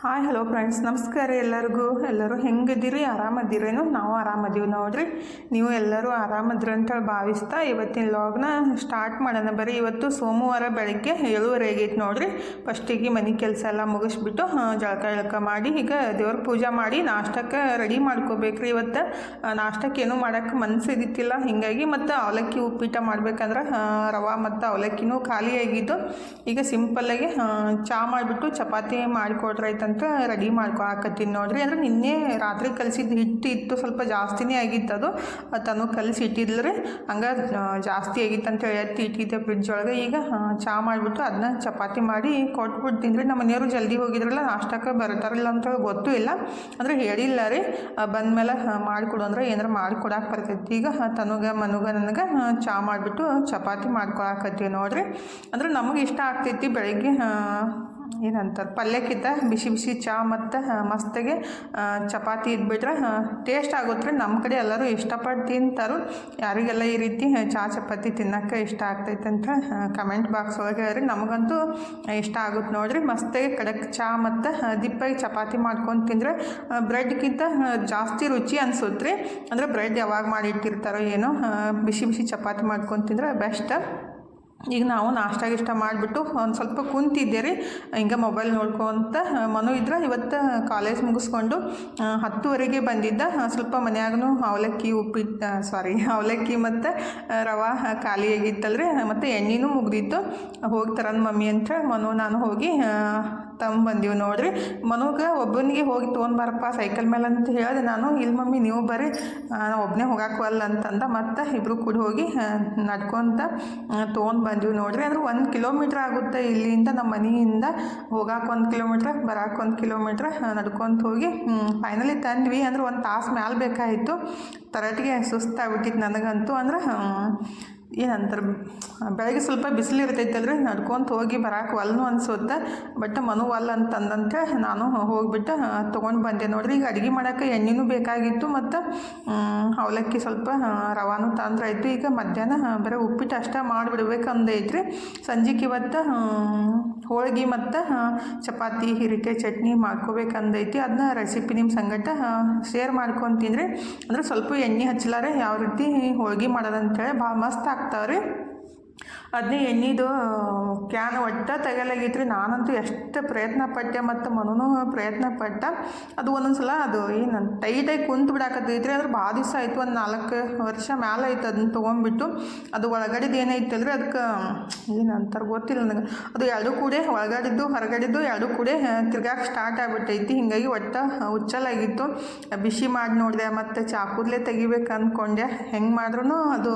Hi hello friends ನಮಸ್ಕಾರ ಎಲ್ಲರಿಗೂ. ಎಲ್ಲರೂ ಹೆಂಗಿದ್ದೀರಿ? ಆರಾಮದಿರೇನು ನಾವು ಆರಾಮದೀವಿ ನೋಡ್ರಿ. ನೀವು ಎಲ್ಲರೂ ಆರಾಮದ್ರ ಅಂತ ಭಾವಿಸ್ತಾ ಇವತ್ತಿನ ಲಾಗ್ನ ಸ್ಟಾರ್ಟ್ ಮಾಡೋಣ. ಬರೀ ಇವತ್ತು ಸೋಮವಾರ ಬೆಳಗ್ಗೆ ಏಳುವರೆ ಆಗೈತೆ ನೋಡ್ರಿ. ಫಸ್ಟಿಗೆ ಮನೆ ಕೆಲಸ ಎಲ್ಲ ಮುಗಿಸ್ಬಿಟ್ಟು ಜಳಕ ಜಳಕ ಮಾಡಿ, ಈಗ ದೇವ್ರ ಪೂಜೆ ಮಾಡಿ ನಾಷ್ಟಕ್ಕೆ ರೆಡಿ ಮಾಡ್ಕೋಬೇಕ್ರಿ ಇವತ್ತು. ನಾಷ್ಟಕ್ಕೆ ಏನೂ ಮಾಡೋಕ್ಕೆ ಮನಸ್ಸು ಇದ್ದಿತ್ತಿಲ್ಲ ಹೀಗಾಗಿ ಮತ್ತು ಅವಲಕ್ಕಿ, ಉಪ್ಪಿಟ್ಟು ಮಾಡ್ಬೇಕಂದ್ರೆ ರವೆ ಮತ್ತು ಅವಲಕ್ಕಿನೂ ಖಾಲಿ ಆಗಿದ್ದು. ಈಗ ಸಿಂಪಲ್ಲಾಗಿ ಚಹಾ ಮಾಡಿಬಿಟ್ಟು ಚಪಾತಿ ಮಾಡಿಕೊಡ್ರೈತಂತ ರೆಡಿ ಮಾಡ್ಕೊಳಕತ್ತೀನಿ ನೋಡ್ರಿ. ಅಂದ್ರೆ ನಿನ್ನೆ ರಾತ್ರಿ ಕಲಿಸಿದ ಹಿಟ್ಟು ಇತ್ತು ಸ್ವಲ್ಪ ಜಾಸ್ತಿನೇ ಆಗಿತ್ತು ಅದು ತನು ಕಲಿಸಿ ಇಟ್ಟಿದ್ಲು ರೀ ಹಂಗೆ ಜಾಸ್ತಿ ಆಗಿತ್ತು ಅಂತ ಹೇಳಿ ಎತ್ತಿ ಇಟ್ಟಿದ್ದೆ ಫ್ರಿಡ್ಜ್ ಒಳಗೆ. ಈಗ ಚಹಾ ಮಾಡಿಬಿಟ್ಟು ಅದನ್ನ ಚಪಾತಿ ಮಾಡಿ ಕೊಟ್ಬಿಟ್ಟು ತಿಂದ್ರಿ. ನಮ್ಮ ಮನೆಯವರು ಜಲ್ದಿ ಹೋಗಿದ್ರಲ್ಲ, ನಾಷ್ಟಕ್ಕೆ ಬರ್ತಾರಲ್ಲ ಅಂತ ಹೇಳಿ ಗೊತ್ತೂ ಇಲ್ಲ. ಅಂದರೆ ಹೇಳಿಲ್ಲ ರೀ ಬಂದಮೇಲೆ ಮಾಡಿಕೊಡು ಅಂದ್ರೆ ಏನಾರು ಮಾಡಿಕೊಡಕ್ಕೆ ಬರ್ತೈತಿ. ಈಗ ತನುಗ, ಮನುಗ ನನಗೆ ಚಹಾ ಮಾಡಿಬಿಟ್ಟು ಚಪಾತಿ ಮಾಡ್ಕೊಳಕತ್ತೀವಿ ನೋಡ್ರಿ. ಅಂದ್ರೆ ನಮಗೆ ಇಷ್ಟ ಆಗ್ತೈತಿ ಬೆಳಗ್ಗೆ ಏನಂತಾರೆ, ಪಲ್ಯಕ್ಕಿಂತ ಬಿಸಿ ಬಿಸಿ ಚಹಾ ಮತ್ತು ಮಸ್ತಾಗೆ ಚಪಾತಿ ಇದ್ಬಿಟ್ರೆ ಟೇಸ್ಟ್ ಆಗುತ್ತೆ ನಮ್ಮ ಕಡೆ ಎಲ್ಲರೂ ಇಷ್ಟಪಟ್ಟು ತಿಂತಾರೋ. ಯಾರಿಗೆಲ್ಲ ಈ ರೀತಿ ಚಹಾ ಚಪಾತಿ ತಿನ್ನೋಕ್ಕೆ ಇಷ್ಟ ಆಗ್ತೈತೆ ಅಂತ ಕಮೆಂಟ್ ಬಾಕ್ಸ್ ಒಳಗೆ ಹೇಳ್ರಿ. ನಮಗಂತೂ ಇಷ್ಟ ಆಗುತ್ತೆ ನೋಡ್ರಿ. ಮಸ್ತಾಗಿ ಕಡಕ್ ಚಹಾ ಮತ್ತು ದಿಪ್ಪಾಗಿ ಚಪಾತಿ ಮಾಡ್ಕೊಂಡು ತಿಂದರೆ ಬ್ರೆಡ್ಗಿಂತ ಜಾಸ್ತಿ ರುಚಿ ಅನ್ಸುತ್ತೆ ರೀ ಅಂದರೆ ಬ್ರೆಡ್ ಯಾವಾಗ ಮಾಡಿಟ್ಟಿರ್ತಾರೋ ಏನೋ ಬಿಸಿ ಬಿಸಿ ಚಪಾತಿ ಮಾಡ್ಕೊಂಡು ತಿಂದ್ರೆ ಬೆಸ್ಟ್. ಈಗ ನಾವು ನಾಷ್ಟ ಗಿಷ್ಟ ಮಾಡಿಬಿಟ್ಟು ಒಂದು ಸ್ವಲ್ಪ ಕುಂತಿದ್ದೆ ರೀ ಹಿಂಗೆ ಮೊಬೈಲ್ ನೋಡ್ಕೊಂತ ಮನು ಇದ್ರೆ ಇವತ್ತು ಕಾಲೇಜ್ ಮುಗಿಸ್ಕೊಂಡು ಹತ್ತುವರೆಗೆ ಬಂದಿದ್ದ ಸ್ವಲ್ಪ ಮನೆಯಾಗೂ ಅವಲಕ್ಕಿ ಉಪ್ಪಿಟ್ಟು ಸಾರಿ ಅವಲಕ್ಕಿ ಮತ್ತು ರವೆ ಖಾಲಿ ಆಗಿತ್ತಲ್ರಿ ಮತ್ತು ಎಣ್ಣೆನೂ ಮುಗ್ದಿತ್ತು. ಹೋಗ್ತಾರನ್ ಮಮ್ಮಿ ಅಂತ ಮನು, ನಾನು ಹೋಗಿ ತಮ್ಮ ಬಂದೀವಿ ನೋಡ್ರಿ. ಮನುಗೆ ಒಬ್ಬನಿಗೆ ಹೋಗಿ ತೊಗೊಂಬಾರಪ್ಪ ಸೈಕಲ್ ಮೇಲೆ ಅಂತ ಹೇಳಿದೆ ನಾನು ಇಲ್ಲಿ ಮಮ್ಮಿ ನೀವು ಬರ್ರಿ. ಒಬ್ಬನೇ ಹೋಗಾಕವಲ್ಲ ಅಂತಂದ ಮತ್ತು ಇಬ್ಬರು ಕೂಡ ಹೋಗಿ ನಡ್ಕೊತ ತೊಗೊಂಡು ಬಂದೀವಿ ನೋಡ್ರಿ. ಅಂದ್ರೆ ಒಂದು ಕಿಲೋಮೀಟ್ರ್ ಆಗುತ್ತೆ ಇಲ್ಲಿಂದ ನಮ್ಮ ಮನೆಯಿಂದ. ಹೋಗಾಕ ಒಂದು ಕಿಲೋಮೀಟ್ರ್, ಬರಾಕ ಒಂದು ಕಿಲೋಮೀಟ್ರ್ ನಡ್ಕೊತ ಹೋಗಿ ಫೈನಲಿ ತಂದ್ವಿ. ಅಂದ್ರೆ ಒಂದು ತಾಸು ಮ್ಯಾಲೆ ಬೇಕಾಯಿತು. ತರಟಿಗೆ ಸುಸ್ತಾಗ್ಬಿಟ್ಟಿತ್ತು ನನಗಂತೂ. ಅಂದ್ರೆ ಏನಂತಾರೆ, ಬೆಳಗ್ಗೆ ಸ್ವಲ್ಪ ಬಿಸಿಲು ಇರ್ತೈತಲ್ರಿ ನಡ್ಕೊಂತ ಹೋಗಿ ಬರಾಕ ಒಲ್ನು ಅನ್ಸುತ್ತೆ, ಬಟ್ ಮನು ಒಲ್ ಅಂತಂದಂತೆ ನಾನು ಹೋಗ್ಬಿಟ್ಟು ತೊಗೊಂಡು ಬಂದೆ. ನೋಡ್ರಿ, ಈಗ ಅಡುಗೆ ಮಾಡೋಕೆ ಎಣ್ಣೆನೂ ಬೇಕಾಗಿತ್ತು ಮತ್ತು ಅವಲಕ್ಕಿ ಸ್ವಲ್ಪ ರವಾನು ತಂದ್ರಾಯ್ತು ಈಗ ಮಧ್ಯಾಹ್ನ ಬರೀ ಉಪ್ಪಿಟ್ಟು ಅಷ್ಟೇ ಮಾಡಿಬಿಡ್ಬೇಕು ಅಂದೈತ್ರಿ ಸಂಜೆಗೆ ಇವತ್ತು ಹೋಳಿಗೆ ಮತ್ತು ಚಪಾತಿ ಹಿರಿಕೆ ಚಟ್ನಿ ಮಾಡ್ಕೋಬೇಕಂದೈತಿ. ಅದನ್ನ ರೆಸಿಪಿ ನಿಮ್ಮ ಸಂಗಟ ಶೇರ್ ಮಾಡ್ಕೊತೀನಿ ರೀ ಅಂದ್ರೆ ಸ್ವಲ್ಪ ಎಣ್ಣೆ ಹಚ್ಚಲಾರೆ ಯಾವ ರೀತಿ ಹೋಳ್ಗೆ ಮಾಡೋದಂತೇಳಿ ಭಾಳ ಮಸ್ತ್ ಆಗ್ತಾವ್ರಿ ಅದನ್ನೇ ಎಣ್ಣೆದು, ಕ್ಯಾನ್ ಒಟ್ಟ ತೆಗಲಾಗಿತ್ತು ರೀ. ನಾನಂತೂ ಎಷ್ಟು ಪ್ರಯತ್ನ ಪಟ್ಟೆ ಮತ್ತು ಮನೂ ಪ್ರಯತ್ನ ಪಟ್ಟ. ಅದು ಒಂದೊಂದು ಸಲ ಅದು ಏನು ಟೈಟಾಗಿ ಕುಂತು ಬಿಡಾಕತ್ತೈತ್ರಿ. ಅದ್ರ ಭಾಳ ದಿವಸ ಆಯಿತು, ಒಂದು ನಾಲ್ಕು ವರ್ಷ ಮ್ಯಾಲ ಆಯ್ತು ಅದನ್ನ ತೊಗೊಂಡ್ಬಿಟ್ಟು ಅದು ಒಳಗಡೆದು ಏನೈತಲ್ರಿ, ಅದಕ್ಕೆ ಏನಂತಾರೆ ಗೊತ್ತಿಲ್ಲ ನನಗೆ. ಅದು ಎರಡು ಕೂಡ ಒಳಗಡೆದ್ದು ಹೊರಗಡೆದು ಎರಡು ಕೂಡ ತಿರ್ಗಾಕೆ ಸ್ಟಾರ್ಟ್ ಆಗಿಬಿಟ್ಟೈತಿ. ಹಿಂಗಾಗಿ ಒಟ್ಟ ಹುಚ್ಚಲಾಗಿತ್ತು ಬಿಸಿ ಮಾಡಿ ನೋಡಿದೆ, ಮತ್ತು ಚಾಕುದಲೇ ತೆಗಿಬೇಕು ಅಂದ್ಕೊಂಡೆ ಹೆಂಗೆ ಮಾಡಿದ್ರೂ ಅದು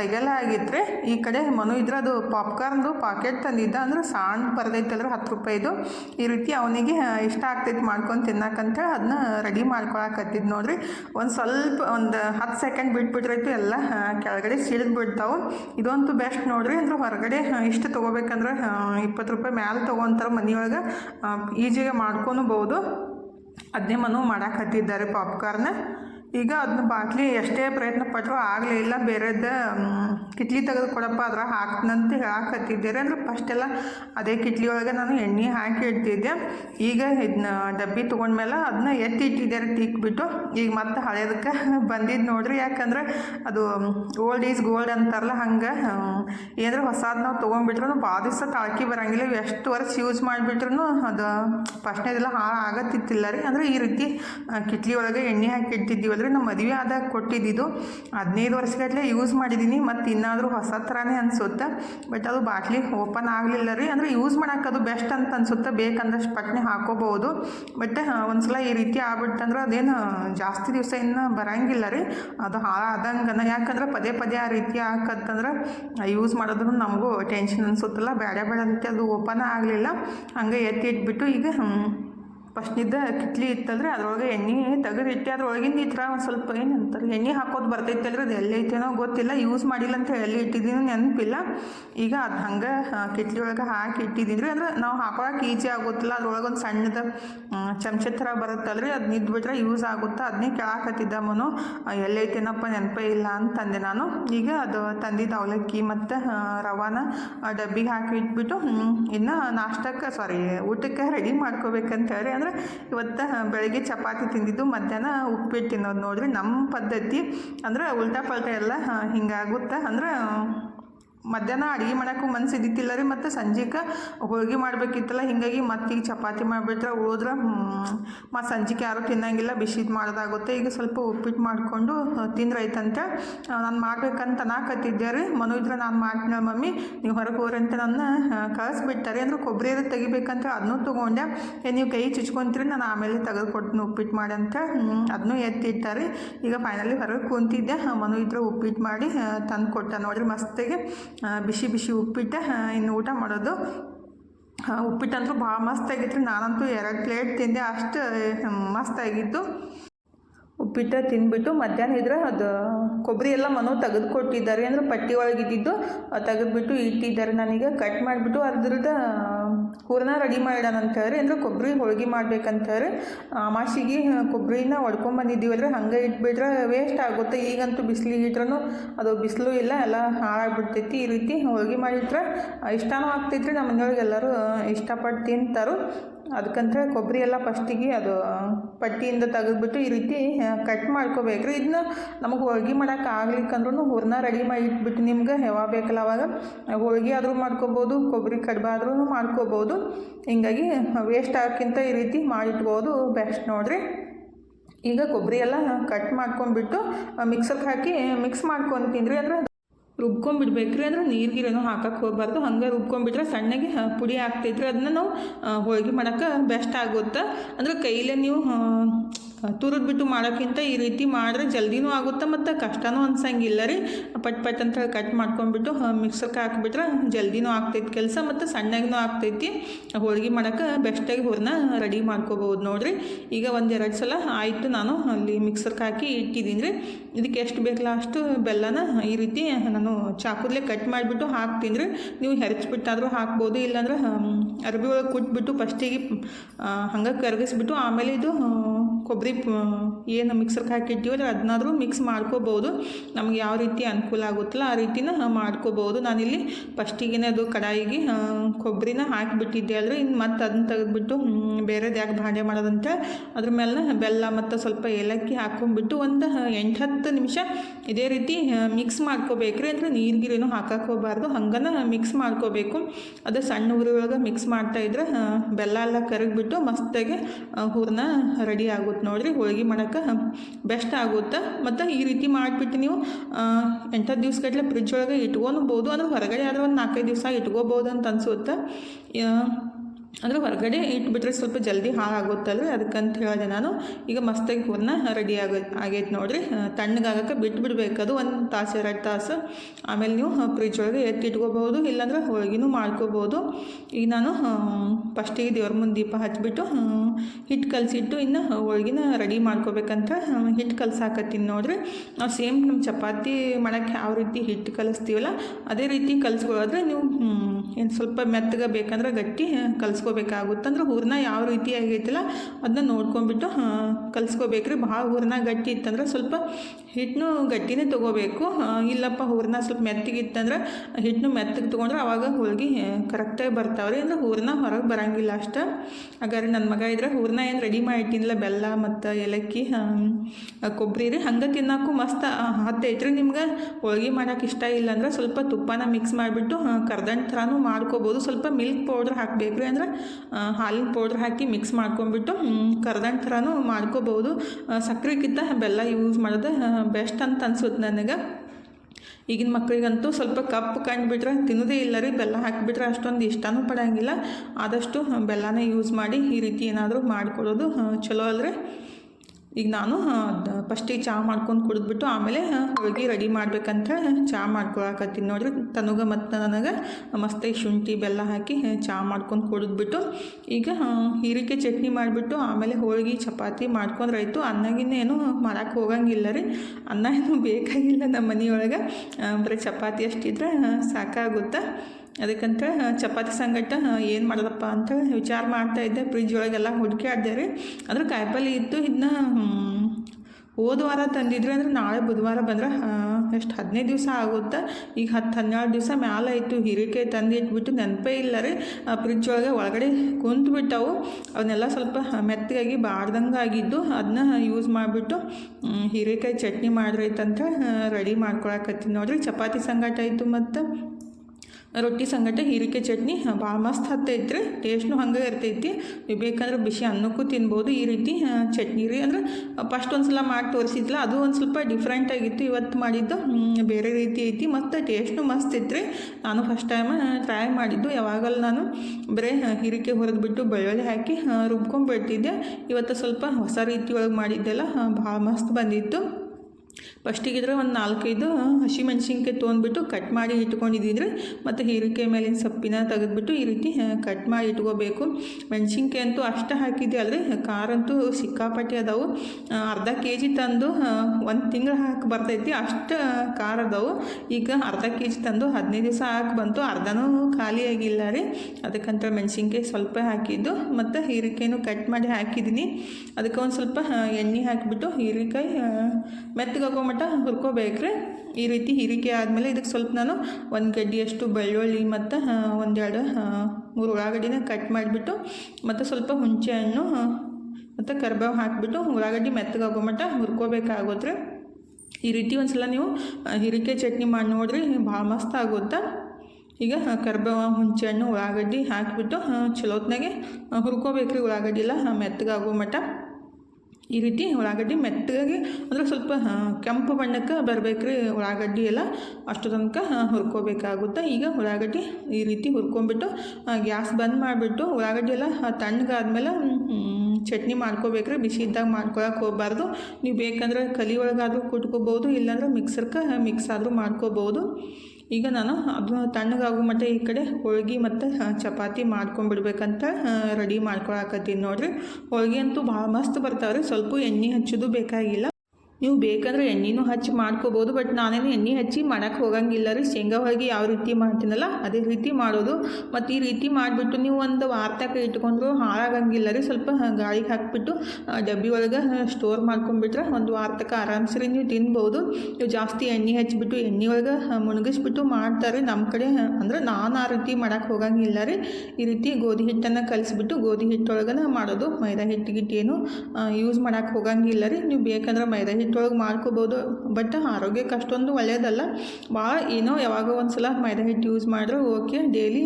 ತೆಗೆಲ್ಲ ಆಗಿತ್ತು ಈ ಕಡೆ ಮನು ಇದ್ರೆ ಅದು ಪಾಪ್ಕಾರ್ನ್ದು ಪಾಕೆಟ್ ತಂದಿದ್ದ. ಅಂದ್ರೆ ಸಣ್ಣ ಪರದೈತಲ್ರಿ ಹತ್ತು ರೂಪಾಯಿದು. ಈ ರೀತಿ ಅವನಿಗೆ ಇಷ್ಟ ಆಗ್ತೈತಿ ಮಾಡ್ಕೊಂಡು ತಿನ್ನಕ್ಕಂತೇಳಿ ಅದನ್ನ ರೆಡಿ ಮಾಡ್ಕೊಳಕತ್ತಿದ್ ನೋಡ್ರಿ. ಒಂದು ಸ್ವಲ್ಪ, ಒಂದು ಹತ್ತು ಸೆಕೆಂಡ್ ಬಿಟ್ಬಿಟ್ರೈತು ಎಲ್ಲ ಕೆಳಗಡೆ ಸಿಡಿದು ಬಿಡ್ತಾವೆ. ಇದಂತೂ ಬೆಸ್ಟ್ ನೋಡ್ರಿ. ಅಂದ್ರೆ ಹೊರಗಡೆ ಇಷ್ಟು ತೊಗೋಬೇಕಂದ್ರೆ ಇಪ್ಪತ್ತು ರೂಪಾಯಿ ಮ್ಯಾಲೆ ತೊಗೊಂತಾರೆ ಮನೆಯೊಳಗೆ ಈಜಿಗೆ ಮಾಡ್ಕೊಬೋದು ಅದನ್ನೇ ಮನು ಮಾಡಾಕತ್ತಿದ್ದಾರೆ ಪಾಪ್ಕಾರ್ನ. ಈಗ ಅದನ್ನ ಬಾಟ್ಲಿ ಎಷ್ಟೇ ಪ್ರಯತ್ನ ಪಟ್ಟರು ಇಲ್ಲ. ಬೇರೆದ ಕಿಟ್ಲಿ ತೆಗೆದು ಕೊಡಪ್ಪ ಅದ್ರ ಹಾಕ್ತಂತ ಹೇಳಾಕತ್ತಿದ್ದಾರೆ ಅಂದ್ರೆ ಫಸ್ಟೆಲ್ಲ ಅದೇ ಕಿಟ್ಲಿ ಒಳಗೆ ನಾನು ಎಣ್ಣೆ ಹಾಕಿ ಇಡ್ತಿದ್ದೆ. ಈಗ ಇದನ್ನ ಡಬ್ಬಿ ತೊಗೊಂಡ್ಮೇಲೆ ಅದನ್ನ ಎತ್ತಿ ಇಟ್ಟಿದ್ದಾರೆ ತಿಕ್ಬಿಟ್ಟು ಈಗ ಮತ್ತೆ ಹಳೆಯದಕ್ಕೆ ಬಂದಿದ್ದು ನೋಡ್ರಿ. ಯಾಕಂದ್ರೆ ಅದು ಓಲ್ಡ್ ಈಸ್ ಗೋಲ್ಡ್ ಅಂತಾರಲ್ಲ ಹಂಗೆ ಏನಾದ್ರೂ ಹೊಸದು ನಾವು ತೊಗೊಂಡ್ಬಿಟ್ರು ಭಾಳ ದಿವಸ ತಾಳ್ಕಿ ಬರಂಗಿಲ್ಲ. ಎಷ್ಟು ವರ್ಷ ಯೂಸ್ ಮಾಡಿಬಿಟ್ರು ಅದು ಫಸ್ಟ್ನೇದೆಲ್ಲ ಹಾಳು ಆಗತ್ತಿತ್ತಿಲ್ಲ ರೀ. ಅಂದರೆ ಈ ರೀತಿ ಕಿಟ್ಲಿ ಒಳಗೆ ಎಣ್ಣೆ ಹಾಕಿ ಇಟ್ಟಿದ್ದೀವಲ್ರಿ ನಮ್ಮ ಮದುವೆ ಆದಾಗ ಕೊಟ್ಟಿದ್ದಿದ್ದು ಹದಿನೈದು ವರ್ಷಗಟ್ಟಲೆ ಯೂಸ್ ಮಾಡಿದ್ದೀನಿ ಮತ್ತು ಇನ್ನಾದರೂ ಹೊಸ ಥರನೇ ಅನಿಸುತ್ತೆ. ಬಟ್ ಅದು ಬಾಟ್ಲಿ ಓಪನ್ ಆಗಲಿಲ್ಲ ರೀ. ಅಂದರೆ ಯೂಸ್ ಮಾಡೋಕೆ ಅದು ಬೆಸ್ಟ್ ಅಂತ ಅನ್ಸುತ್ತೆ. ಬೇಕಂದಷ್ಟು ಪಟ್ನೆ ಹಾಕೋಬಹುದು. ಬಟ್ ಒಂದ್ಸಲ ಈ ರೀತಿ ಆಗ್ಬಿಟ್ಟಂದ್ರೆ ಅದೇನು ಜಾಸ್ತಿ ದಿವಸ ಇನ್ನು ಬರಂಗಿಲ್ಲ ರೀ. ಅದು ಹಾಳಾದಂಗೆ ಯಾಕಂದ್ರೆ ಪದೇ ಪದೇ ಆ ರೀತಿ ಹಾಕತ್ತಂದ್ರೆ ಯೂಸ್ ಮಾಡೋದ್ರೂ ನಮಗೂ ಟೆನ್ಷನ್ ಅನ್ಸುತ್ತಲ್ಲ. ಬೇಡ ಬೇಡ ಅಂತ ಅದು ಓಪನ್ ಆಗಲಿಲ್ಲ. ಹಂಗೆ ಎತ್ತಿ ಇಟ್ಬಿಟ್ಟು ಈಗ ಫಸ್ಟ್ನಿದ್ದ ಕಿಟ್ಲಿ ಇತ್ತಲ್ರಿ, ಅದ್ರೊಳಗೆ ಎಣ್ಣೆ ತೆಗೆದಿಟ್ಟೆ ಅದ್ರೊಳಗಿಂದ ಈ ಥರ ಒಂದು ಸ್ವಲ್ಪ ಏನಂತಾರೆ ಎಣ್ಣೆ ಹಾಕೋದು ಬರ್ತೈತಲ್ರಿ ಅದು ಎಲ್ಲಿ ಐತೇನೋ ಗೊತ್ತಿಲ್ಲ ಯೂಸ್ ಮಾಡಿಲ್ಲ ಅಂತ ಎಲ್ಲಿ ಇಟ್ಟಿದ್ದೀನಿ ನೆನಪಿಲ್ಲ. ಈಗ ಅದು ಹಂಗೆ ಕಿಟ್ಲಿ ಒಳಗೆ ಹಾಕಿ ಇಟ್ಟಿದ್ದೀನಿ ರೀ ಅಂದ್ರೆ ನಾವು ಹಾಕೊಳಕ್ಕೆ ಈಜಿ ಆಗುತ್ತಿಲ್ಲ, ಅದ್ರೊಳಗೆ ಒಂದು ಸಣ್ಣದ ಚಮಚ ಥರ ಬರುತ್ತಲ್ರಿ, ಅದು ನಿಂತ್ಬಿಟ್ರೆ ಯೂಸ್ ಆಗುತ್ತೆ ಅದನ್ನೇ ಕೆಳಾಕತ್ತಿದ್ದ ಮನು ಎಲ್ಲೈತೇನಪ್ಪ ನೆನಪೇ ಇಲ್ಲ ಅಂತಂದೆ ನಾನು. ಈಗ ಅದು ತಂದಿದ್ದ ಅವಲಕ್ಕಿ ಮತ್ತು ರವಾನ ಡಬ್ಬಿಗೆ ಹಾಕಿ ಇಟ್ಬಿಟ್ಟು ಇನ್ನು ನಾಷ್ಟಕ್ಕೆ ಸಾರಿ ಊಟಕ್ಕೆ ರೆಡಿ ಮಾಡ್ಕೋಬೇಕಂತ ಹೇಳಿ ಅಂದರೆ ಇವತ್ತು ಬೆಳಗ್ಗೆ ಚಪಾತಿ ತಿಂದಿದ್ದು, ಮಧ್ಯಾಹ್ನ ಉಪ್ಪಿಟ್ಟು ತಿನ್ನೋದು ನೋಡ್ರಿ. ನಮ್ಮ ಪದ್ಧತಿ ಅಂದ್ರೆ ಉಲ್ಟಾ ಪಲ್ಟಾ ಎಲ್ಲ ಹಿಂಗಾಗುತ್ತೆ ಅಂದ್ರೆ ಮಧ್ಯಾಹ್ನ ಅಡುಗೆ ಮಾಡೋಕ್ಕೂ ಮನ್ಸು ಇದ್ದಿತ್ತಿಲ್ಲ ರೀ, ಮತ್ತು ಸಂಜೆಗೆ ಹೋಳ್ಗೆ ಮಾಡಬೇಕಿತ್ತಲ್ಲ, ಹಿಂಗಾಗಿ ಮತ್ತೆ ಈಗ ಚಪಾತಿ ಮಾಡಿಬಿಟ್ರೆ ಉಳಿದ್ರೆ ಮತ್ತು ಸಂಜೆಗೆ ಯಾರೂ ತಿನ್ನಂಗಿಲ್ಲ ಬಿಸಿದು ಮಾಡೋದಾಗುತ್ತೆ. ಈಗ ಸ್ವಲ್ಪ ಉಪ್ಪಿಟ್ಟು ಮಾಡಿಕೊಂಡು ತಿಂದ್ರೈತಂತೆ ನಾನು ಮಾಡ್ಬೇಕಂತ ನಾಕತ್ತಿದ್ದೆ ರೀ. ಮನು ಇದ್ರೆ ನಾನು ಮಾಡ್ತೀನಿ ಮಮ್ಮಿ, ನೀವು ಹೊರಗೆ ಹೋರಂತ ನನ್ನ ಕಳಿಸ್ಬಿಟ್ಟಾರೆ ಅಂದ್ರೆ ಕೊಬ್ಬರಿ ಅದು ತೆಗಿಬೇಕಂತ ಅದನ್ನೂ ತೊಗೊಂಡೆ. ಏ, ನೀವು ಕೈ ಚುಚ್ಕೊಂತೀರಿ, ನಾನು ಆಮೇಲೆ ತೆಗೆದು ಕೊಡ್ತೀನಿ ಉಪ್ಪಿಟ್ಟು ಮಾಡಿ ಅಂತ ಅದನ್ನೂ ಎತ್ತಿಟ್ಟಾರೆ ಈಗ ಫೈನಲಿ ಹೊರಗೆ ಕುಂತಿದ್ದೆ. ಮನು ಇದ್ರೆ ಉಪ್ಪಿಟ್ಟು ಮಾಡಿ ತಂದು ಕೊಟ್ಟ ನೋಡ್ರಿ ಮಸ್ತಿಗೆ. ಬಿಸಿ ಬಿಸಿ ಉಪ್ಪಿಟ್ಟು ಇನ್ನು ಊಟ ಮಾಡೋದು. ಉಪ್ಪಿಟ್ಟಂತೂ ಭಾಳ ಮಸ್ತಾಗಿತ್ತು. ನಾನಂತೂ ಎರಡು ಪ್ಲೇಟ್ ತಿಂದೆ, ಅಷ್ಟು ಮಸ್ತಾಗಿತ್ತು. ಉಪ್ಪಿಟ್ಟು ತಿಂದ್ಬಿಟ್ಟು ಮಧ್ಯಾಹ್ನ ಇದ್ರೆ ಅದು ಕೊಬ್ಬರಿ ಎಲ್ಲ ಮನೋ ತೆಗೆದು ಕೊಟ್ಟಿದ್ದಾರೆ ಅಂದ್ರೆ ಪಟ್ಟಿ ಒಳಗೆ ಇದ್ದಿದ್ದು ತೆಗೆದ್ಬಿಟ್ಟು ಇಟ್ಟಿದ್ದಾರೆ. ನನಗೆ ಕಟ್ ಮಾಡಿಬಿಟ್ಟು ಅದ್ರದ್ದು ಹೂರಣ ರೆಡಿ ಮಾಡೋಣ ಅಂತ ಹೇಳಿ ಅಂದ್ರೆ ಕೊಬ್ಬರಿ ಹೋಳ್ಗೆ ಮಾಡ್ಬೇಕಂತ ಹೇಳಿ ಅಮಾಸಿಗೆ ಕೊಬ್ಬರಿನ ಅಂದ್ರೆ ಹಂಗೆ ಇಟ್ಬಿಟ್ರೆ ವೇಸ್ಟ್ ಆಗುತ್ತೆ. ಈಗಂತೂ ಬಿಸಿಲಿಗೆ ಇಟ್ರೂ ಅದು ಬಿಸಿಲು ಇಲ್ಲ, ಎಲ್ಲ ಹಾಳಾಗ್ಬಿಡ್ತೈತಿ. ಈ ರೀತಿ ಹೋಳ್ಗೆ ಮಾಡಿಟ್ರೆ ಇಷ್ಟನೂ ಆಗ್ತೈತ್ರಿ. ನಮ್ಮ ಮನೆಯೊಳಗೆ ಎಲ್ಲರೂ ಇಷ್ಟಪಟ್ಟು ತಿಂತಾರು. ಅದಕ್ಕಂತ ಕೊಬ್ಬರಿ ಎಲ್ಲ ಫಸ್ಟಿಗೆ ಅದು ಪಟ್ಟಿಯಿಂದ ತೆಗೆದ್ಬಿಟ್ಟು ಈ ರೀತಿ ಕಟ್ ಮಾಡ್ಕೋಬೇಕ್ರಿ. ಇದನ್ನ ನಮಗೆ ಹೋಳ್ಗೆ ಮಾಡೋಕೆ ಆಗ್ಲಿಕ್ಕಂದ್ರೂ ಹೂರ್ಣ ರೆಡಿ ಮಾಡಿ ಇಟ್ಬಿಟ್ಟು ನಿಮ್ಗೆ ಯಾವಾಗ ಬೇಕಲ್ಲ ಅವಾಗ ಹೋಳ್ಗೆ ಆದರೂ ಮಾಡ್ಕೋಬೋದು, ಕೊಬ್ಬರಿ ಕಡ್ಬಾದ್ರೂ ಮಾಡ್ಕೋಬೋದು. ಹಿಂಗಾಗಿ ವೇಸ್ಟ್ ಆಗೋಕ್ಕಿಂತ ಈ ರೀತಿ ಮಾಡಿಟ್ಬೋದು ಬೆಸ್ಟ್ ನೋಡಿರಿ. ಈಗ ಕೊಬ್ಬರಿ ಎಲ್ಲ ಕಟ್ ಮಾಡ್ಕೊಂಡ್ಬಿಟ್ಟು ಮಿಕ್ಸರ್ಗೆ ಹಾಕಿ ಮಿಕ್ಸ್ ಮಾಡ್ಕೊಂಡು ರೀ ಅಂದ್ರೆ ರುಬ್ಕೊಂಡ್ಬಿಡ್ಬೇಕ್ರಿ ಅಂದ್ರೆ ನೀರು ಗಿರೇನೂ ಹಾಕಕ್ಕೆ ಹೋಗಬಾರ್ದು. ಹಂಗೆ ರುಬ್ಕೊಂಡ್ಬಿಟ್ರೆ ಸಣ್ಣಗೆ ಪುಡಿ ಆಗ್ತೈತ್ರಿ. ಅದನ್ನ ನಾವು ಹೋಳಿಗೆ ಹೋಳ್ಗೆ ಮಾಡೋಕೆ ಬೆಸ್ಟ್ ಆಗುತ್ತೆ. ಅಂದ್ರೆ ಕೈಲೇ ನೀವು ತುರಿದ್ಬಿಟ್ಟು ಮಾಡೋಕ್ಕಿಂತ ಈ ರೀತಿ ಮಾಡಿದ್ರೆ ಜಲ್ದಿನೂ ಆಗುತ್ತೆ ಮತ್ತು ಕಷ್ಟನೂ ಅನ್ಸಂಗಿಲ್ಲ ರೀ. ಪಟ್ ಪಟ್ ಅಂತ ಕಟ್ ಮಾಡ್ಕೊಂಡ್ಬಿಟ್ಟು ಮಿಕ್ಸರ್ಗೆ ಹಾಕಿಬಿಟ್ರೆ ಜಲ್ದಿನೂ ಆಗ್ತೈತಿ ಕೆಲಸ ಮತ್ತು ಸಣ್ಣಗೂ ಆಗ್ತೈತಿ. ಹೋಳಿಗೆ ಮಾಡೋಕ್ಕೆ ಬೆಸ್ಟಾಗಿ ಹೂರ್ನ ರೆಡಿ ಮಾಡ್ಕೋಬೋದು ನೋಡಿರಿ. ಈಗ ಒಂದೆರಡು ಸಲ ಆಯಿತು ನಾನು ಅಲ್ಲಿ ಮಿಕ್ಸರ್ಗೆ ಹಾಕಿ ಇಟ್ಟಿದ್ದೀನಿ ರೀ. ಇದಕ್ಕೆ ಎಷ್ಟು ಬೇಕಲ್ಲ ಅಷ್ಟು ಬೆಲ್ಲನ ಈ ರೀತಿ ನಾನು ಚಾಕುದಲ್ಲೇ ಕಟ್ ಮಾಡಿಬಿಟ್ಟು ಹಾಕ್ತೀನಿ ರೀ. ನೀವು ಹೆರಚ್ಬಿಟ್ಟಾದರೂ ಹಾಕ್ಬೋದು, ಇಲ್ಲಾಂದ್ರೆ ಅರ್ಬಿ ಒಳಗೆ ಕುಟ್ಬಿಟ್ಟು ಫಸ್ಟಿಗೆ ಹಂಗೆ ಕರಗಿಸ್ಬಿಟ್ಟು ಆಮೇಲೆ ಇದು ಆ, ಕೊಬ್ಬರಿ ಏನು ಮಿಕ್ಸರ್ಗೆ ಹಾಕಿಟ್ಟಿವಲ್ಲ ಅದನ್ನಾದರೂ ಮಿಕ್ಸ್ ಮಾಡ್ಕೋಬೋದು. ನಮ್ಗೆ ಯಾವ ರೀತಿ ಅನುಕೂಲ ಆಗುತ್ತಲ್ಲ, ಆ ರೀತಿನ ಮಾಡ್ಕೋಬೋದು. ನಾನಿಲ್ಲಿ ಫಸ್ಟಿಗೆ ಅದು ಕಡಾಯಿಗೆ ಕೊಬ್ಬರಿನ ಹಾಕಿಬಿಟ್ಟಿದ್ದೆ. ಅಲ್ರಿ ಇನ್ನು ಮತ್ತೆ ಅದನ್ನ ತೆಗೆದುಬಿಟ್ಟು ಬೇರೆದು ಯಾಕೆ ಭಾಂಡೆ ಮಾಡೋದಂತ ಅದ್ರ ಮೇಲೆ ಬೆಲ್ಲ ಮತ್ತು ಸ್ವಲ್ಪ ಏಲಕ್ಕಿ ಹಾಕೊಂಡ್ಬಿಟ್ಟು ಒಂದು ಎಂಟು ಹತ್ತು ನಿಮಿಷ ಇದೇ ರೀತಿ ಮಿಕ್ಸ್ ಮಾಡ್ಕೋಬೇಕ್ರಿ. ಅಂದರೆ ನೀರು ಗಿರೇನು ಹಾಕಕ್ಕೆ ಹೋಗಬಾರ್ದು ಹಂಗನ ಮಿಕ್ಸ್ ಮಾಡ್ಕೋಬೇಕು. ಅದು ಸಣ್ಣ ಹುರಿಯೊಳಗೆ ಮಿಕ್ಸ್ ಮಾಡ್ತಾ ಇದ್ರೆ ಬೆಲ್ಲ ಎಲ್ಲ ಕರಗಿಬಿಟ್ಟು ಮಸ್ತಾಗಿ ಹೂರ್ನ ರೆಡಿ ಆಗುತ್ತೆ ನೋಡಿರಿ. ಹೋಳಿಗೆ ಮಾಡೋಕೆ ಬೆಸ್ಟ್ ಆಗುತ್ತೆ. ಮತ್ತು ಈ ರೀತಿ ಮಾಡಿಬಿಟ್ಟು ನೀವು ಎಂಟತ್ತು ದಿವ್ಸ ಗಟ್ಟಲೆ ಫ್ರಿಜ್ ಒಳಗೆ ಇಟ್ಕೊಬೋದು ಅಂದ್ರೆ ಹೊರಗಡೆ ಆದ್ರೆ ಒಂದು ನಾಲ್ಕೈದು ದಿವಸ ಇಟ್ಕೋಬೋದು ಅಂತ ಅನ್ಸುತ್ತೆ. ಅಂದ್ರೆ ಹೊರಗಡೆ ಇಟ್ಬಿಟ್ರೆ ಸ್ವಲ್ಪ ಜಲ್ದಿ ಹಾಳಾಗುತ್ತಲ್ರಿ ಅದಕ್ಕಂತ ಹೇಳಿದೆ ನಾನು ಈಗ ಮಸ್ತಾಗಿ ಹೂರ್ನ ರೆಡಿ ಆಗ, ಆಗೈತೆ ನೋಡಿರಿ. ತಣ್ಣಗಾಗಕ್ಕೆ ಬಿಟ್ಬಿಡ್ಬೇಕು. ಅದು ಒಂದು ತಾಸು, ಎರಡು ತಾಸು. ಆಮೇಲೆ ನೀವು ಫ್ರಿಜ್ ಒಳಗೆ ಎತ್ತಿಟ್ಕೋಬಹುದು ಇಲ್ಲಾಂದ್ರೆ ಹೋಳಿಗೆನೂ ಮಾಡ್ಕೋಬೋದು ಈಗ ನಾನು ಫಸ್ಟಿಗೆ ದೇವ್ರ ಮುಂದೆ ದೀಪ ಹಚ್ಚಿಬಿಟ್ಟು ಹಿಟ್ಟು ಕಲಸಿಟ್ಟು ಇನ್ನು ಹೋಳಿಗೆನ ರೆಡಿ ಮಾಡ್ಕೋಬೇಕಂತ ಹಿಟ್ಟು ಕಲ್ಸಾಕತ್ತೀನಿ ನೋಡಿರಿ. ನಾವು ಸೇಮ್ ನಮ್ಮ ಚಪಾತಿ ಮಾಡೋಕ್ಕೆ ಯಾವ ರೀತಿ ಹಿಟ್ಟು ಕಲಿಸ್ತೀವಲ್ಲ, ಅದೇ ರೀತಿ ಕಲಿಸ್ಕೊಳ್ಳೋದ್ರೆ ನೀವು ಏನು ಸ್ವಲ್ಪ ಮೆತ್ತಗೆ ಬೇಕಂದ್ರೆ ಗಟ್ಟಿ ಕಲಿಸ್ಕೋಬೇಕಾಗುತ್ತೆ. ಅಂದ್ರೆ ಹೂರಣ ಯಾವ ರೀತಿ ಆಗೈತಿಲ್ಲ, ಅದನ್ನ ನೋಡ್ಕೊಂಬಿಟ್ಟು ಕಲಿಸ್ಕೋಬೇಕ್ರಿ ಭಾಳ ಹೂರಣ ಗಟ್ಟಿ ಇತ್ತಂದ್ರೆ ಸ್ವಲ್ಪ ಹಿಟ್ಟನ್ನು ಗಟ್ಟಿನೇ ತೊಗೋಬೇಕು. ಇಲ್ಲಪ್ಪ, ಹೂರಣ ಸ್ವಲ್ಪ ಮೆತ್ತಗಿತ್ತಂದ್ರೆ ಹಿಟ್ಟನ್ನು ಮೆತ್ತಗೆ ತೊಗೊಂಡ್ರೆ ಅವಾಗ ಹೋಳ್ಗೆ ಕರೆಕ್ಟಾಗಿ ಬರ್ತಾವ್ರಿ. ಅಂದ್ರೆ ಹೂರಣ ಹೊರಗೆ ಬರಂಗಿಲ್ಲ ಅಷ್ಟು. ಹಾಗಾದ್ರೆ ನನ್ನ ಮಗ ಇದ್ರೆ ಹೂರಣ ಏನು ರೆಡಿ ಮಾಡಿಟ್ಟಿನಿಲ್ಲ ಬೆಲ್ಲ ಮತ್ತು ಏಲಕ್ಕಿ ಕೊಬ್ಬರಿ ರೀ. ಹಂಗೆ ತಿನ್ನೋಕ್ಕೂ ಮಸ್ತ್ ಹತ್ತೈತ್ರಿ ನಿಮ್ಗೆ. ಹೋಳ್ಗೆ ಮಾಡೋಕೆ ಇಷ್ಟ ಇಲ್ಲ ಅಂದ್ರೆ ಸ್ವಲ್ಪ ತುಪ್ಪನ ಮಿಕ್ಸ್ ಮಾಡಿಬಿಟ್ಟು ಕರ್ದಂಡ್ ಥರನೂ ಮಾಡ್ಕೋಬೋದು. ಸ್ವಲ್ಪ ಮಿಲ್ಕ್ ಪೌಡ್ರ್ ಹಾಕಬೇಕು ಅಂದ್ರೆ ಹಾಲಿನ ಪೌಡ್ರ್ ಹಾಕಿ ಮಿಕ್ಸ್ ಮಾಡ್ಕೊಂಬಿಟ್ಟು ಕರ್ದಂಡ್ ಥರನೂ ಮಾಡ್ಕೋಬೋದು. ಸಕ್ಕರೆಗಿಂತ ಬೆಲ್ಲ ಯೂಸ್ ಮಾಡೋದು ಬೆಸ್ಟ್ ಅಂತ ಅನ್ಸುತ್ತೆ ನನಗೆ. ಈಗಿನ ಮಕ್ಕಳಿಗಂತೂ ಸ್ವಲ್ಪ ಕಪ್ಪು ಕಂಡುಬಿಟ್ರೆ ತಿನ್ನೋದೇ ಇಲ್ಲ ರೀ. ಬೆಲ್ಲ ಹಾಕಿಬಿಟ್ರೆ ಅಷ್ಟೊಂದು ಇಷ್ಟನೂ ಪಡೋಂಗಿಲ್ಲ. ಆದಷ್ಟು ಬೆಲ್ಲನೇ ಯೂಸ್ ಮಾಡಿ ಈ ರೀತಿ ಏನಾದರೂ ಮಾಡಿಕೊಡೋದು ಚಲೋ ಅಲ್ರಿ. ಈಗ ನಾನು ಫಸ್ಟಿಗೆ ಚಹಾ ಮಾಡ್ಕೊಂಡು ಕುಡಿದ್ಬಿಟ್ಟು ಆಮೇಲೆ ಹೋಳ್ಗೆ ರೆಡಿ ಮಾಡ್ಬೇಕಂತ ಚಹಾ ಮಾಡ್ಕೊಳಕತ್ತೀನಿ. ನೋಡ್ರಿ, ತನಗೆ ಮತ್ತು ನನಗೆ ಮಸ್ತಾಗಿ ಶುಂಠಿ, ಬೆಲ್ಲ ಹಾಕಿ ಚಹಾ ಮಾಡ್ಕೊಂಡು ಕುಡಿದ್ಬಿಟ್ಟು ಈಗ ಹೀರಿಕೆ ಚಟ್ನಿ ಮಾಡಿಬಿಟ್ಟು ಆಮೇಲೆ ಹೋಳಿಗೆ, ಚಪಾತಿ ಮಾಡ್ಕೊಂಡ್ರಾಯ್ತು ಅನ್ನಗಿನ್ನ ಏನು ಮಾಡಕ್ಕೆ ಹೋಗಂಗಿಲ್ಲ ರೀ. ಅನ್ನ ಏನು ಬೇಕಾಗಿಲ್ಲ ನಮ್ಮ ಮನೆಯೊಳಗೆ ಬರೀ ಚಪಾತಿ ಅಷ್ಟಿದ್ರೆ ಸಾಕಾಗುತ್ತೆ? ಅದಕ್ಕಂತ ಚಪಾತಿ ಸಂಗಟ ಏನು ಮಾಡೋದಪ್ಪ ಅಂತ ವಿಚಾರ ಮಾಡ್ತಾ ಇದ್ದೆ. ಫ್ರಿಜ್ ಒಳಗೆಲ್ಲ ಹುಡುಕಾಡ್ದೆ ರೀ. ಅಂದ್ರೆ ಕಾಯಿಪಲ್ಲೆ ಇತ್ತು. ಇದನ್ನ ಹೋದ ವಾರ ತಂದಿದ್ರೆ ಅಂದ್ರೆ ನಾಳೆ ಬುಧವಾರ ಬಂದ್ರೆ ಎಷ್ಟು ಹದಿನೈದು ದಿವಸ ಆಗುತ್ತೆ. ಈಗ ಹತ್ತು ಹನ್ನೆರಡು ದಿವಸ ಮ್ಯಾಲೆ ಇತ್ತು. ಹೀರೆಕಾಯಿ ತಂದು ಇಟ್ಬಿಟ್ಟು ನೆನಪೇ ಇಲ್ಲ ರೀ. ಫ್ರಿಜ್ ಒಳಗೆ ಒಳಗಡೆ ಕುಂತ್ಬಿಟ್ಟವು ಅವನ್ನೆಲ್ಲ ಸ್ವಲ್ಪ ಮೆತ್ತಗಾಗಿ ಬಾಡ್ದಂಗೆ ಆಗಿದ್ದು. ಅದನ್ನ ಯೂಸ್ ಮಾಡಿಬಿಟ್ಟು ಹೀರೆಕಾಯಿ ಚಟ್ನಿ ಮಾಡ್ರೈತಂತ ರೆಡಿ ಮಾಡ್ಕೊಳಕತ್ತೀನಿ ನೋಡ್ರಿ. ಚಪಾತಿ ಸಂಗಟ ಆಯಿತು ಮತ್ತು. ರೊಟ್ಟಿ ಸಂಗಟ ಹೀರಿಕೆ ಚಟ್ನಿ ಭಾಳ ಮಸ್ತ್ ಹತ್ತೈತ್ರಿ. ಟೇಸ್ಟ್ನು ಹಂಗೆ ಇರ್ತೈತಿ. ಬೇಕಂದ್ರೆ ಬಿಸಿ ಅನ್ನಕ್ಕೂ ತಿನ್ಬೋದು. ಈ ರೀತಿ ಚಟ್ನಿ ರೀ. ಅಂದ್ರೆ, ಫಸ್ಟ್ ಒಂದು ಸಲ ಮಾಡಿ ತೋರಿಸಿದ್ಲ, ಅದು ಒಂದು ಸ್ವಲ್ಪ ಡಿಫ್ರೆಂಟ್ ಆಗಿತ್ತು ಇವತ್ತು ಮಾಡಿದ್ದು. ಬೇರೆ ರೀತಿ ಐತಿ. ಮತ್ತು ಟೇಸ್ಟ್ನು ಮಸ್ತ್ ಇತ್ತು ನಾನು ಫಸ್ಟ್ ಟೈಮ್ ಟ್ರೈ ಮಾಡಿದ್ದು. ಯಾವಾಗಲೂ ನಾನು ಬರೀ ಹೀರಿಕೆ ಹುರಿದ್ಬಿಟ್ಟು ಬೆಳ್ಳುಳ್ಳಿ ಹಾಕಿ ರುಬ್ಕೊಂಡ್ಬಿಡ್ತಿದ್ದೆ ಇವತ್ತು ಸ್ವಲ್ಪ ಹೊಸ ರೀತಿ ಒಳಗೆ ಮಾಡಿದ್ದೆಲ್ಲ ಭಾಳ ಮಸ್ತ್ ಬಂದಿತ್ತು. ಫಸ್ಟಿಗಿದ್ರೆ ಒಂದು ನಾಲ್ಕೈದು ಹಸಿ ಮೆಣಸಿನ್ಕಾಯಿ ತೊಗೊಂಡ್ಬಿಟ್ಟು ಕಟ್ ಮಾಡಿ ಇಟ್ಕೊಂಡಿದ್ದೀನಿ ಮತ್ತು ಹೀರಿಕಾಯಿ ಮೇಲಿನ ಸೊಪ್ಪಿನ ತೆಗೆದ್ಬಿಟ್ಟು ಈ ರೀತಿ ಕಟ್ ಮಾಡಿ ಇಟ್ಕೋಬೇಕು. ಮೆಣಸಿನ್ಕಾಯಿ ಅಂತೂ ಅಷ್ಟು ಹಾಕಿದ್ದೆ ಅಲ್ಲರಿ ಖಾರಂತೂ ಸಿಕ್ಕಾಪಟ್ಟೆ ಅದಾವು. ಅರ್ಧ ಕೆ ಜಿ ತಂದು ಒಂದು ತಿಂಗಳು ಹಾಕಿ ಬರ್ತೈತಿ, ಅಷ್ಟು ಖಾರ ಅದಾವು. ಈಗ ಅರ್ಧ ಕೆ ಜಿ ತಂದು ಹದಿನೈದು ದಿವಸ ಹಾಕಿ ಬಂತು, ಅರ್ಧನೂ ಖಾಲಿ ಆಗಿಲ್ಲ ರೀ. ಅದಕ್ಕಂತ ಮೆಣಸಿನ್ಕಾಯಿ ಸ್ವಲ್ಪ ಹಾಕಿದ್ದು, ಮತ್ತು ಹೀರಿಕಾಯಿನೂ ಕಟ್ ಮಾಡಿ ಹಾಕಿದ್ದೀನಿ. ಅದಕ್ಕೆ ಒಂದು ಸ್ವಲ್ಪ ಎಣ್ಣೆ ಹಾಕಿಬಿಟ್ಟು ಹೀರಿಕಾಯಿ ಮೆತ್ತಗೆ ಮಟ್ಟ ಹುರ್ಕೋಬೇಕ್ರಿ ಈ ರೀತಿ ಹೀರಿಕೆ ಆದಮೇಲೆ ಇದಕ್ಕೆ ಸ್ವಲ್ಪ ನಾನು ಒಂದು ಗಡ್ಡಿಯಷ್ಟು ಬೆಳ್ಳುಳ್ಳಿ ಮತ್ತು ಒಂದೆರಡು ಮೂರು ಉಳ್ಳಾಗಡ್ಡಿನ ಕಟ್ ಮಾಡಿಬಿಟ್ಟು ಮತ್ತು ಸ್ವಲ್ಪ ಹುಣಸೆ ಹಣ್ಣು ಮತ್ತು ಕರ್ಬೇವು ಹಾಕಿಬಿಟ್ಟು ಉಳ್ಳಾಗಡ್ಡಿ ಮೆತ್ತಗಾಗೋ ಮಟ್ಟ ಹುರ್ಕೋಬೇಕಾಗುತ್ತೆ ಈ ರೀತಿ ಒಂದು ಸಲ ನೀವು ಹೀರಿಕೆ ಚಟ್ನಿ ಮಾಡಿ ನೋಡ್ರಿ, ಭಾಳ ಮಸ್ತ್ ಆಗುತ್ತೆ. ಈಗ ಕರ್ಬೇವು ಹುಣಸೆ ಹಣ್ಣು ಉಳ್ಳಾಗಡ್ಡಿ ಹಾಕಿಬಿಟ್ಟು ಚಲೋತ್ನಾಗೆ ಹುರ್ಕೋಬೇಕ್ರಿ ಉಳ್ಳಾಗಡ್ಡಿ ಎಲ್ಲ ಮೆತ್ತಗಾಗೋ ಮಟ್ಟ. ಈ ರೀತಿ ಉಳ್ಳಾಗಡ್ಡಿ ಮೆತ್ತಗಾಗಿ ಅಂದ್ರೆ ಸ್ವಲ್ಪ ಕೆಂಪು ಬಣ್ಣಕ್ಕೆ ಬರಬೇಕು ರೀ ಉಳ್ಳಾಗಡ್ಡಿ ಎಲ್ಲ. ಅಷ್ಟು ತನಕ ಹುರ್ಕೋಬೇಕಾಗುತ್ತೆ. ಈಗ ಉಳ್ಳಾಗಡ್ಡಿ ಈ ರೀತಿ ಹುರ್ಕೊಂಬಿಟ್ಟು ಗ್ಯಾಸ್ ಬಂದ್ ಮಾಡಿಬಿಟ್ಟು ಉಳ್ಳಾಗಡ್ಡಿ ಎಲ್ಲ ತಣ್ಣಗಾದ್ಮೇಲೆ ಚಟ್ನಿ ಮಾಡ್ಕೋಬೇಕ್ರಿ. ಬಿಸಿ ಇದ್ದಾಗ ಮಾಡ್ಕೊಳಕ್ಕೆ ಹೋಗಬಾರ್ದು. ನೀವು ಬೇಕಂದ್ರೆ ಕಲಿ ಒಳಗಾದರೂ ಕುಟ್ಕೋಬೋದು ಇಲ್ಲಾಂದ್ರೆ ಮಿಕ್ಸರ್ಗೆ ಮಿಕ್ಸ್ ಆದರೂ ಮಾಡ್ಕೋಬೋದು ಈಗ ನಾನು ಅದು ತಣ್ಣಗಾಗೋ ಮಟ್ಟ ಈ ಕಡೆ ಹೋಳ್ಗೆ ಮತ್ತು ಚಪಾತಿ ಮಾಡ್ಕೊಂಡ್ಬಿಡ್ಬೇಕಂತ ರೆಡಿ ಮಾಡ್ಕೊಳಕತ್ತೀನಿ ನೋಡಿರಿ. ಹೋಳ್ಗೆ ಅಂತೂ ಭಾಳ ಮಸ್ತ್ ಬರ್ತಾವೆ ಸ್ವಲ್ಪ ಎಣ್ಣೆ ಹಚ್ಚೋದು ಬೇಕಾಗಿಲ್ಲ. ನೀವು ಬೇಕಂದ್ರೆ ಎಣ್ಣೆನೂ ಹಚ್ಚಿ ಮಾಡ್ಕೋಬೋದು ಬಟ್ ನಾನೇನು ಎಣ್ಣೆ ಹಚ್ಚಿ ಮಾಡೋಕ್ಕೆ ಹೋಗಂಗಿಲ್ಲ ರೀ. ಶೇಂಗಾ ಹೋಳಿಗೆ ಯಾವ ರೀತಿ ಮಾಡ್ತೀನಲ್ಲ ಅದೇ ರೀತಿ ಮಾಡೋದು. ಮತ್ತು ಈ ರೀತಿ ಮಾಡಿಬಿಟ್ಟು ನೀವು ಒಂದು ವಾರ ತನಕ ಇಟ್ಕೊಂಡ್ರು ಹಾಳಾಗಂಗಿಲ್ಲ ರೀ. ಸ್ವಲ್ಪ ಗಾಳಿಗೆ ಹಾಕಿಬಿಟ್ಟು ಡಬ್ಬಿ ಒಳಗೆ ಸ್ಟೋರ್ ಮಾಡ್ಕೊಂಡ್ಬಿಟ್ರೆ ಒಂದು ವಾರ ತನಕ ಆರಾಮ್ಸರಿ ನೀವು ತಿನ್ಬೋದು. ನೀವು ಜಾಸ್ತಿ ಎಣ್ಣೆ ಹಚ್ಚಿಬಿಟ್ಟು ಎಣ್ಣೆ ಒಳಗೆ ಮುಣಗಿಸ್ಬಿಟ್ಟು ಮಾಡ್ತಾರೆ. ನಮ್ಮ ಕಡೆ ಅಂದ್ರೆ ನಾನು ಆ ರೀತಿ ಮಾಡೋಕ್ಕೆ ಹೋಗಂಗಿಲ್ಲ ರೀ. ಈ ರೀತಿ ಗೋಧಿ ಹಿಟ್ಟನ್ನು ಕಲಿಸ್ಬಿಟ್ಟು, ಗೋಧಿ ಹಿಟ್ಟೊಳಗನ ಮಾಡೋದು. ಮೈದಾ ಹಿಟ್ಟು ಗಿಟ್ಟು ಏನು ಯೂಸ್ ಮಾಡೋಕ್ಕೆ ಹೋಗಂಗಿಲ್ಲ ರೀ. ನೀವು ಬೇಕಂದ್ರೆ ಮೈದಾ ಹಿಟ್ಟು ಹಿಟ್ಟೊಳಗೆ ಮಾಡ್ಕೋಬೋದು. ಬಟ್ ಆರೋಗ್ಯಕ್ಕೆ ಅಷ್ಟೊಂದು ಒಳ್ಳೆಯದಲ್ಲ ಭಾಳ ಏನೋ ಯಾವಾಗೋ ಒಂದು ಸಲ ಮೈದಾ ಹಿಟ್ಟು ಯೂಸ್ ಮಾಡಿದ್ರೆ ಓಕೆ ಡೈಲಿ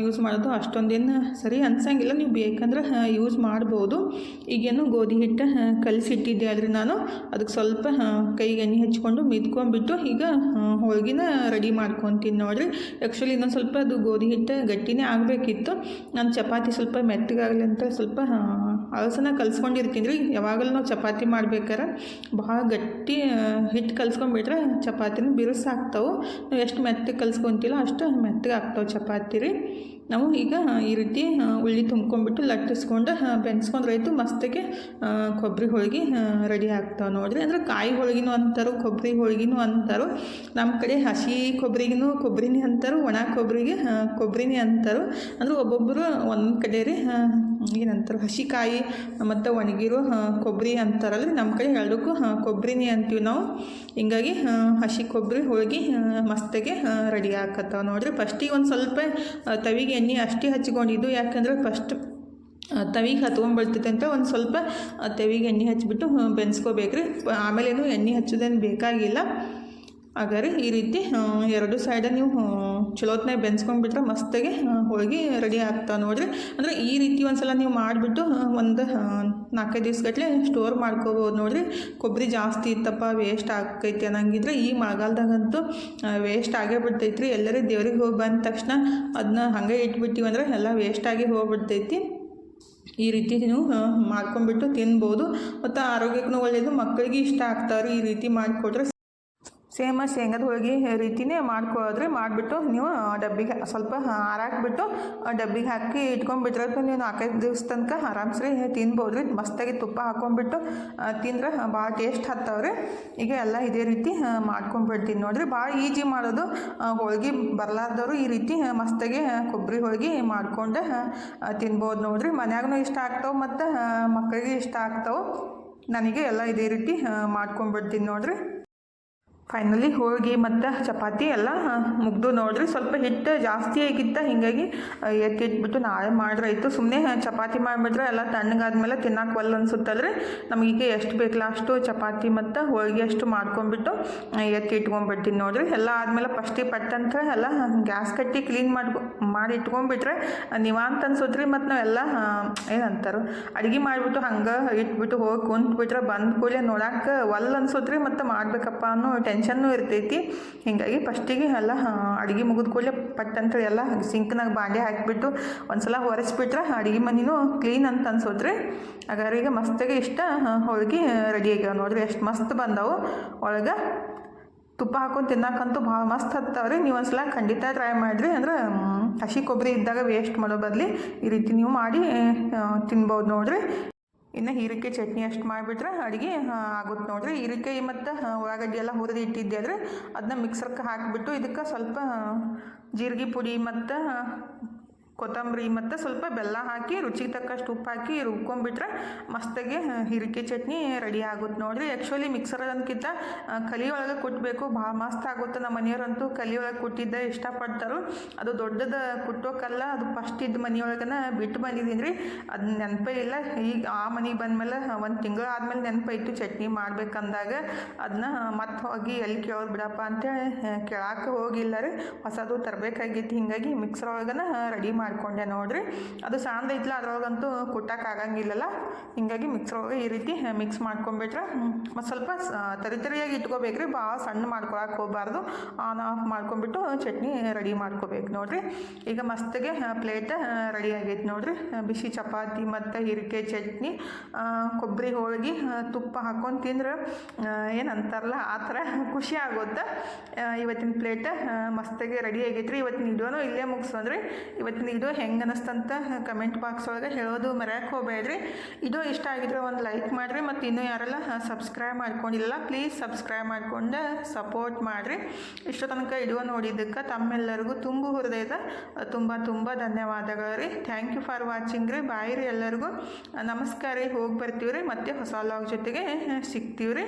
ಯೂಸ್ ಮಾಡೋದು ಅಷ್ಟೊಂದೇನು ಸರಿ ಅನ್ಸಂಗಿಲ್ಲ. ನೀವು ಬೇಕಂದ್ರೆ ಯೂಸ್ ಮಾಡ್ಬೋದು. ಈಗೇನು ಗೋಧಿ ಹಿಟ್ಟು ಕಲಸಿಟ್ಟಿದ್ದೆ ಅಲ್ರಿ ನಾನು. ಅದಕ್ಕೆ ಸ್ವಲ್ಪ ಕೈಗೆ ಎಣ್ಣೆ ಹಚ್ಕೊಂಡು ಮಿದ್ಕೊಂಡ್ಬಿಟ್ಟು ಈಗ ಹೋಳ್ಗಿನ ರೆಡಿ ಮಾಡ್ಕೊತೀನಿ ನೋಡಿರಿ. ಆ್ಯಕ್ಚುಲಿ ಇನ್ನೊಂದು ಸ್ವಲ್ಪ ಅದು ಗೋಧಿ ಹಿಟ್ಟು ಗಟ್ಟಿನೇ ಆಗಬೇಕಿತ್ತು. ನಾನು ಚಪಾತಿ ಸ್ವಲ್ಪ ಮೆತ್ತಗಾಗಲಿ ಅಂತ ಸ್ವಲ್ಪ ಅಳಸನ ಕಲ್ಸ್ಕೊಂಡಿರ್ತೀನಿ ರೀ. ಯಾವಾಗಲೂ ನಾವು ಚಪಾತಿ ಮಾಡ್ಬೇಕಾರೆ ಭಾಳ ಗಟ್ಟಿ ಹಿಟ್ಟು ಕಲ್ಸ್ಕೊಂಡ್ಬಿಟ್ರೆ ಚಪಾತಿನ ಬಿರುಸಾಗ್ತಾವೆ ನಾವು ಎಷ್ಟು ಮೆತ್ತಗೆ ಕಲ್ಸ್ಕೊತಿಲ್ಲ ಅಷ್ಟು ಮೆತ್ತಗೆ ಆಗ್ತಾವೆ ಚಪಾತಿ ರೀ. ನಾವು ಈಗ ಈ ರೀತಿ ಉಳ್ಳಿ ತುಂಬ್ಕೊಂಡ್ಬಿಟ್ಟು ಲಟ್ಟಿಸ್ಕೊಂಡು ಬೆನ್ಸ್ಕೊಂಡ್ರಾಯ್ತು ಮಸ್ತಿಗೆ ಕೊಬ್ಬರಿ ಹೋಳಿಗೆ ರೆಡಿ ಆಗ್ತಾವೆ ನೋಡಿರಿ. ಅಂದ್ರೆ ಕಾಯಿ ಹೋಳಿಗೆನೂ ಅಂತಾರೋ ಕೊಬ್ಬರಿ ಹೋಳಿಗೆನೂ ಅಂತಾರೋ ನಮ್ಮ ಕಡೆ ಹಸಿ ಕೊಬ್ಬರಿಗೂ ಕೊಬ್ಬರಿನೇ ಅಂತಾರೋ, ಒಣ ಕೊಬ್ಬರಿಗೆ ಕೊಬ್ಬರಿನೇ ಅಂತಾರೋ. ಅಂದರೆ ಒಬ್ಬೊಬ್ಬರು ಒಂದು ಕಡೆ ರೀ ಏನಂತಾರೆ ಹಸಿ ಕಾಯಿ ಮತ್ತು ಒಣಗಿರೋ ಕೊಬ್ಬರಿ ಅಂತಾರಲ್ಲ ನಮ್ಮ ಕಡೆ ಎರಡಕ್ಕೂ ಕೊಬ್ಬರಿನೇ ಅಂತೀವಿ ನಾವು. ಹಿಂಗಾಗಿ ಹಸಿ ಕೊಬ್ಬರಿ ಹೋಳಿಗೆ ಮಸ್ತಾಗೆ ರೆಡಿ ಆಕತ್ತಾವ ನೋಡಿರಿ. ಫಸ್ಟಿಗೆ ಒಂದು ಸ್ವಲ್ಪ ತವಿಗೆ ಎಣ್ಣೆ ಅಷ್ಟೇ ಹಚ್ಕೊಂಡಿದ್ದು. ಯಾಕಂದ್ರೆ ಫಸ್ಟ್ ತವಿಗೆ ಹತ್ಕೊಂಡ್ಬಿಡ್ತೈತೆ ಅಂತ ಒಂದು ಸ್ವಲ್ಪ ತವಿಗೆ ಎಣ್ಣೆ ಹಚ್ಬಿಟ್ಟು ಬೆನ್ಸ್ಕೋಬೇಕ್ರಿ. ಆಮೇಲೇನು ಎಣ್ಣೆ ಹಚ್ಚೋದೇನು ಬೇಕಾಗಿಲ್ಲ. ಹಾಗಾದ್ರೆ ಈ ರೀತಿ ಎರಡು ಸೈಡ ನೀವು ಚಲೋತ್ನಾಗ ಬೆನ್ಸ್ಕೊಂಡ್ಬಿಟ್ರೆ ಮಸ್ತಾಗಿ ಹೋಳಿಗೆ ರೆಡಿ ಆಗ್ತಾ ನೋಡಿರಿ. ಅಂದರೆ ಈ ರೀತಿ ಒಂದು ಸಲ ನೀವು ಮಾಡಿಬಿಟ್ಟು ಒಂದು ನಾಲ್ಕೈದು ದಿವ್ಸಗಟ್ಟಲೆ ಸ್ಟೋರ್ ಮಾಡ್ಕೋಬೋದು ನೋಡಿರಿ. ಕೊಬ್ಬರಿ ಜಾಸ್ತಿ ಇತ್ತಪ್ಪ ವೇಸ್ಟ್ ಆಕೈತಿ ಅನ್ನಂಗಿದ್ರೆ ಈ ಮಳೆಗಾಲದಾಗಂತೂ ವೇಸ್ಟ್ ಆಗೇ ಬಿಡ್ತೈತ್ರಿ. ಎಲ್ಲರೂ ದೇವ್ರಿಗೆ ಹೋಗಿ ಬಂದ ತಕ್ಷಣ ಅದನ್ನ ಹಾಗೆ ಇಟ್ಬಿಟ್ಟಿವಂದ್ರೆ ಎಲ್ಲ ವೇಸ್ಟಾಗಿ ಹೋಗ್ಬಿಡ್ತೈತಿ. ಈ ರೀತಿ ನೀವು ಮಾಡ್ಕೊಂಡ್ಬಿಟ್ಟು ತಿನ್ಬೋದು. ಮತ್ತು ಆರೋಗ್ಯಕ್ಕೂ ಒಳ್ಳೆಯದು ಮಕ್ಕಳಿಗೆ ಇಷ್ಟ ಆಗ್ತಾರೆ ಈ ರೀತಿ ಮಾಡಿಕೊಟ್ರೆ. ಸೇಮ ಶೇಂಗದ ಹೋಳಿಗೆ ರೀತಿನೇ ಮಾಡ್ಕೊಳ್ಳೋದ್ರೆ ಮಾಡಿಬಿಟ್ಟು ನೀವು ಡಬ್ಬಿಗೆ ಸ್ವಲ್ಪ ಹಾರಾಕ್ಬಿಟ್ಟು ಡಬ್ಬಿಗೆ ಹಾಕಿ ಇಟ್ಕೊಂಡ್ಬಿಟ್ರೆ ನೀವು ನಾಲ್ಕೈದು ದಿವಸ ತನಕ ಆರಾಮ್ಸ್ರಿ ತಿನ್ಬೋದು ರೀ. ಮಸ್ತಾಗಿ ತುಪ್ಪ ಹಾಕೊಂಡ್ಬಿಟ್ಟು ತಿಂದ್ರೆ ಭಾಳ ಟೇಸ್ಟ್ ಹತ್ತವ್ರಿ. ಈಗ ಎಲ್ಲ ಇದೇ ರೀತಿ ಮಾಡ್ಕೊಂಡ್ಬಿಡ್ತೀನಿ ನೋಡ್ರಿ. ಭಾಳ ಈಜಿ ಮಾಡೋದು ಹೋಳಿಗೆ ಬರಲಾರ್ದವರು ಈ ರೀತಿ ಮಸ್ತಾಗಿ ಕೊಬ್ಬರಿ ಹೋಳ್ಗೆ ಮಾಡ್ಕೊಂಡು ತಿನ್ಬೋದು ನೋಡ್ರಿ. ಮನ್ಯಾಗೂ ಇಷ್ಟ ಆಗ್ತಾವೆ ಮತ್ತು ಮಕ್ಕಳಿಗೆ ಇಷ್ಟ ಆಗ್ತಾವೆ. ನನಗೆ ಎಲ್ಲ ಇದೇ ರೀತಿ ಮಾಡ್ಕೊಂಡ್ಬಿಡ್ತೀನಿ ನೋಡ್ರಿ. ಫೈನಲಿ ಹೋಳಿಗೆ ಮತ್ತು ಚಪಾತಿ ಎಲ್ಲ ಮುಗ್ದು ನೋಡಿರಿ. ಸ್ವಲ್ಪ ಹಿಟ್ಟು ಜಾಸ್ತಿ ಆಗಿತ್ತು, ಹೀಗಾಗಿ ಎತ್ತಿಟ್ಬಿಟ್ಟು ನಾಳೆ ಮಾಡ್ರಾಯ್ತು ಸುಮ್ಮನೆ ಚಪಾತಿ ಮಾಡಿಬಿಟ್ರೆ ಎಲ್ಲ ತಣ್ಣಗಾದ್ಮೇಲೆ ತಿನ್ನಕ್ಕೆ ಒಲ್ಲ ಅನ್ಸುತ್ತಲ್ರಿ. ನಮಗೀಗ ಎಷ್ಟು ಬೇಕಲ್ಲ ಅಷ್ಟು ಚಪಾತಿ ಮತ್ತು ಹೋಳಿಗೆ ಅಷ್ಟು ಮಾಡ್ಕೊಂಡ್ಬಿಟ್ಟು ಎತ್ತಿ ಇಟ್ಕೊಂಡ್ಬಿಡ್ತೀನಿ ನೋಡಿರಿ. ಎಲ್ಲ ಆದಮೇಲೆ ಫಸ್ಟಿಗೆ ಪಟ್ಟಂತ ಎಲ್ಲ ಗ್ಯಾಸ್ ಕಟ್ಟಿ ಕ್ಲೀನ್ ಮಾಡ್ಕೊ, ಮಾಡಿ ಇಟ್ಕೊಂಡ್ಬಿಟ್ರೆ ನಿವಾಂತ ಅನ್ಸುತ್ತೆ ರೀ ಮತ್ತು ನಾವೆಲ್ಲ ಏನಂತಾರೆ ಅಡುಗೆ ಮಾಡಿಬಿಟ್ಟು ಹಂಗೆ ಇಟ್ಬಿಟ್ಟು ಹೋಗಿ ಕುಂತ್ಬಿಟ್ರೆ ಬಂದ ಕೂಡಲೇ ನೋಡಕ್ಕೆ ಒಲ್ಲ ಅನ್ಸುತ್ತೆ ರೀ ಮತ್ತು ಮಾಡಬೇಕಪ್ಪ ಅನ್ನೋ ಟೆನ್ಷನ್ನು ಇರ್ತೈತಿ. ಹೀಗಾಗಿ ಫಸ್ಟಿಗೆ ಎಲ್ಲ ಅಡುಗೆ ಮುಗಿದ ಕೂಡಲೇ ಪಟ್ ಅಂತೇಳಿ ಎಲ್ಲ ಸಿಂಕ್ನಾಗ ಬಾಂಡೆ ಹಾಕಿಬಿಟ್ಟು ಒಂದ್ಸಲ ಒರೆಸ್ಬಿಟ್ರೆ ಅಡುಗೆ ಮನೆನೂ ಕ್ಲೀನ್ ಅಂತ ಅನ್ಸೋತ್ರಿ. ಹಾಗಾದ್ರೆ ಈಗ ಮಸ್ತಾಗಿ ಇಷ್ಟ ಹೋಳಿಗೆ ರೆಡಿ ಆಗ್ಯಾವ. ನೋಡ್ರಿ ಎಷ್ಟು ಮಸ್ತ್ ಬಂದವು. ಒಳಗೆ ತುಪ್ಪ ಹಾಕೊಂಡು ತಿನ್ನಕ್ಕಂತೂ ಭಾಳ ಮಸ್ತ್ ಹತ್ತವ್ರಿ. ನೀವು ಒಂದ್ಸಲ ಖಂಡಿತ ಟ್ರೈ ಮಾಡಿರಿ. ಅಂದ್ರೆ ಹಸಿ ಕೊಬ್ಬರಿ ಇದ್ದಾಗ ವೇಸ್ಟ್ ಮಾಡೋ ಬದಲಿ ಈ ರೀತಿ ನೀವು ಮಾಡಿ ತಿನ್ಬೋದು ನೋಡ್ರಿ. ಇನ್ನು ಹೀರಿಕೆ ಚಟ್ನಿ ಅಷ್ಟು ಮಾಡಿಬಿಟ್ರೆ ಅಡುಗೆ ಆಗುತ್ತೆ ನೋಡಿರಿ. ಹೀರಿಕೆ ಮತ್ತು ಉಳ್ಳಾಗಡ್ಡಿ ಎಲ್ಲ ಹುರಿದು ಇಟ್ಟಿದ್ದೆ ಆದರೆ ಅದನ್ನ ಮಿಕ್ಸರ್ಗೆ ಹಾಕಿಬಿಟ್ಟು ಇದಕ್ಕೆ ಸ್ವಲ್ಪ ಜೀರಿಗೆ ಪುಡಿ ಮತ್ತು ಕೊತ್ತಂಬರಿ ಮತ್ತು ಸ್ವಲ್ಪ ಬೆಲ್ಲ ಹಾಕಿ, ರುಚಿಗೆ ತಕ್ಕಷ್ಟು ಉಪ್ಪು ಹಾಕಿ, ರುಬ್ಕೊಂಡ್ಬಿಟ್ರೆ ಮಸ್ತಾಗಿ ಹಿರಿಕೆ ಚಟ್ನಿ ರೆಡಿ ಆಗುತ್ತೆ. ನೋಡಿರಿ ಆ್ಯಕ್ಚುಲಿ ಮಿಕ್ಸರ್ ಅದಕ್ಕಿಂತ ಕಲಿ ಒಳಗೆ ಕುಟ್ಟಬೇಕು ಭಾಳ ಮಸ್ತ್ ಆಗುತ್ತೆ ನಮ್ಮ ಮನೆಯವರಂತೂ ಕಲಿ ಒಳಗೆ ಕುಟ್ಟಿದ್ದ, ಇಷ್ಟಪಡ್ತಾರೆ. ಅದು ದೊಡ್ಡದ ಕುಟ್ಟೋಕಲ್ಲ, ಅದು ಫಸ್ಟ್ ಇದ್ದ ಮನೆಯೊಳಗನ ಬಿಟ್ಟು ಬಂದಿದ್ದೀನಿ ರೀ ಅದು ನೆನಪೇ ಇಲ್ಲ. ಈಗ ಆ ಮನೆಗೆ ಬಂದಮೇಲೆ ಒಂದು ತಿಂಗಳು ಆದಮೇಲೆ ನೆನಪಾಯಿತು ಚಟ್ನಿ ಮಾಡ್ಬೇಕಂದಾಗ. ಅದನ್ನ ಮತ್ತೆ ಹೋಗಿ ಎಲ್ಲಿ ಕೇಳೋದು ಬಿಡಪ್ಪ ಅಂತೇಳಿ ಕೇಳಾಕೆ ಹೋಗಿಲ್ಲ ರೀ. ಹೊಸದು ತರಬೇಕಾಗಿತ್ತು. ಹಿಂಗಾಗಿ ಮಿಕ್ಸರ್ ಒಳಗನ ರೆಡಿ ಮಾಡ್ಕೊಂಡೆ ನೋಡ್ರಿ. ಅದು ಸಾಂದ್ರ ಇತ್ತಲ್ಲ ಅದ್ರೊಳಗಂತೂ ಕುಟ್ಟಕ್ಕೆ ಆಗಂಗಿಲ್ಲಲ್ಲ. ಹಿಂಗಾಗಿ ಮಿಕ್ಸರ್ ಒಳಗೆ ಈ ರೀತಿ ಮಿಕ್ಸ್ ಮಾಡ್ಕೊಂಬಿಟ್ರೆ ಮತ್ತು ಸ್ವಲ್ಪ ತರಿ ತರಿಯಾಗಿ ಇಟ್ಕೋಬೇಕ್ರಿ. ಭಾಳ ಸಣ್ಣ ಮಾಡ್ಕೊಳಕ್ಕೆ ಹೋಗಬಾರ್ದು. ಆನ್ ಆಫ್ ಮಾಡ್ಕೊಂಬಿಟ್ಟು ಚಟ್ನಿ ರೆಡಿ ಮಾಡ್ಕೋಬೇಕು ನೋಡ್ರಿ. ಈಗ ಮಸ್ತಿಗೆ ಪ್ಲೇಟ್ ರೆಡಿ ಆಗೈತೆ ನೋಡ್ರಿ. ಬಿಸಿ ಚಪಾತಿ ಮತ್ತು ಹೀರಿಕೆ ಚಟ್ನಿ ಕೊಬ್ಬರಿ ಹೋಳಿಗೆ ತುಪ್ಪ ಹಾಕ್ಕೊಂಡು ತಿಂದ್ರೆ ಏನಂತಾರಲ್ಲ ಆ ಥರ ಖುಷಿ ಆಗುತ್ತೆ. ಇವತ್ತಿನ ಪ್ಲೇಟ್ ಮಸ್ತಾಗಿ ರೆಡಿ ಆಗೈತ್ರಿ. ಇವತ್ತಿನ ವಿಡಿಯೋನು ಇಲ್ಲೇ ಮುಗಿಸೋದ್ರಿ ಇವತ್ತಿನ ವಿಡಿಯೋ ಹೆಂಗೆ ಅನ್ನಿಸ್ತಂತ ಕಮೆಂಟ್ ಬಾಕ್ಸ್ ಒಳಗೆ ಹೇಳೋದು ಮರೆಯಕ್ಕೆ ಹೋಗಬೇಡ್ರಿ. ಇದು ಇಷ್ಟ ಆಗಿದ್ರೆ ಒಂದು ಲೈಕ್ ಮಾಡಿರಿ ಮತ್ತು ಇನ್ನೂ ಯಾರೆಲ್ಲ ಸಬ್ಸ್ಕ್ರೈಬ್ ಮಾಡ್ಕೊಂಡಿಲ್ಲ ಪ್ಲೀಸ್ ಸಬ್ಸ್ಕ್ರೈಬ್ ಮಾಡಿಕೊಂಡು ಸಪೋರ್ಟ್ ಮಾಡಿರಿ. ಇಷ್ಟು ತನಕ ವಿಡಿಯೋ ನೋಡಿದ್ದಕ್ಕೆ ತಮ್ಮೆಲ್ಲರಿಗೂ ತುಂಬ ಹೃದಯದ, ತುಂಬ ತುಂಬ ಧನ್ಯವಾದಗಳು ರೀ. ಥ್ಯಾಂಕ್ ಯು ಫಾರ್ ವಾಚಿಂಗ್ ರೀ. ಬಾಯ್ ರೀ ಎಲ್ಲರಿಗೂ. ನಮಸ್ಕಾರ ರೀ. ಹೋಗಿ ಬರ್ತೀವಿ ರೀ ಮತ್ತೆ ಹೊಸ ಲಾಗ್ ಜೊತೆಗೆ ಸಿಗ್ತೀವಿ ರೀ